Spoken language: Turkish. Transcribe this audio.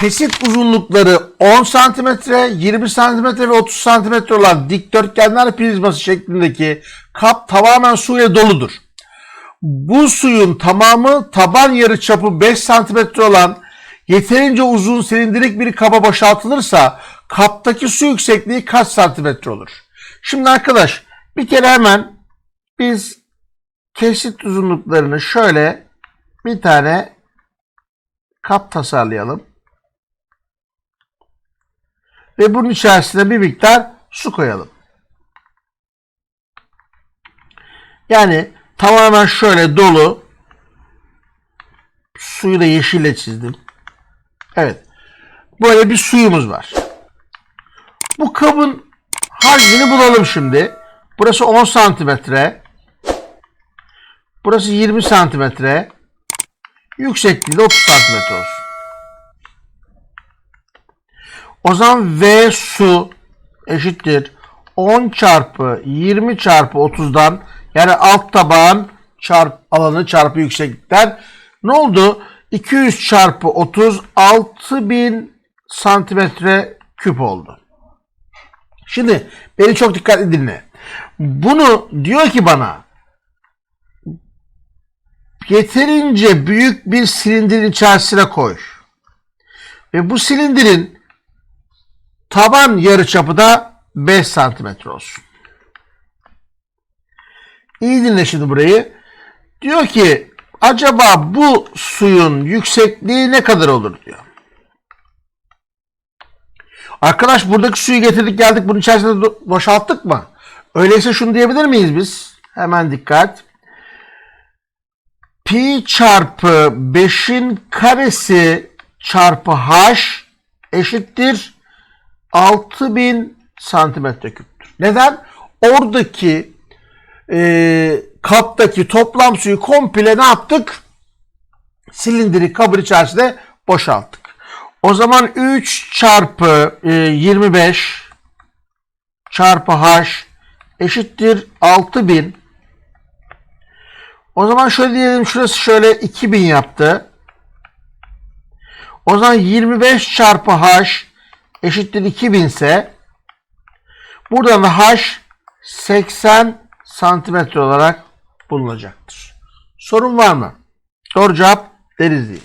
kesit uzunlukları 10 cm, 20 cm ve 30 cm olan dikdörtgenler prizması şeklindeki kap tamamen su ile doludur. Bu suyun tamamı taban yarıçapı 5 cm olan yeterince uzun silindirik bir kaba boşaltılırsa kaptaki su yüksekliği kaç santimetre olur? Şimdi arkadaş bir kere hemen biz kesit uzunluklarını şöyle bir tane kap tasarlayalım. Ve bunun içerisine bir miktar su koyalım. Yani tamamen şöyle dolu. Suyu da yeşille çizdim. Evet. Böyle bir suyumuz var. Bu kabın hacmini bulalım şimdi. Burası 10 santimetre. Burası 20 santimetre. Yüksekliği de 30 santimetre olsun. O zaman V su eşittir 10 çarpı 20 çarpı 30'dan yani alt tabağın çarp alanı çarpı yükseklikten ne oldu? 200 çarpı 30 6000 santimetre küp oldu. Şimdi beni çok dikkatli dinle. Bunu diyor ki bana yeterince büyük bir silindirin içerisine koy. Ve bu silindirin taban yarıçapı da 5 santimetre olsun. İyi dinle şimdi burayı. Diyor ki acaba bu suyun yüksekliği ne kadar olur diyor. Arkadaş buradaki suyu getirdik geldik bunun içerisine do- boşalttık mı? Öyleyse şunu diyebilir miyiz biz? Hemen dikkat. Pi çarpı 5'in karesi çarpı h eşittir 6000 santimetre küptür. Neden? Oradaki e, kaptaki toplam suyu komple ne yaptık? Silindirik kabın içerisinde boşalttık. O zaman 3 çarpı e, 25 çarpı h eşittir 6000. O zaman şöyle diyelim şurası şöyle 2000 yaptı. O zaman 25 çarpı h eşittir 2000 ise buradan da h 80 santimetre olarak bulunacaktır. Sorun var mı? Doğru cevap Denizli.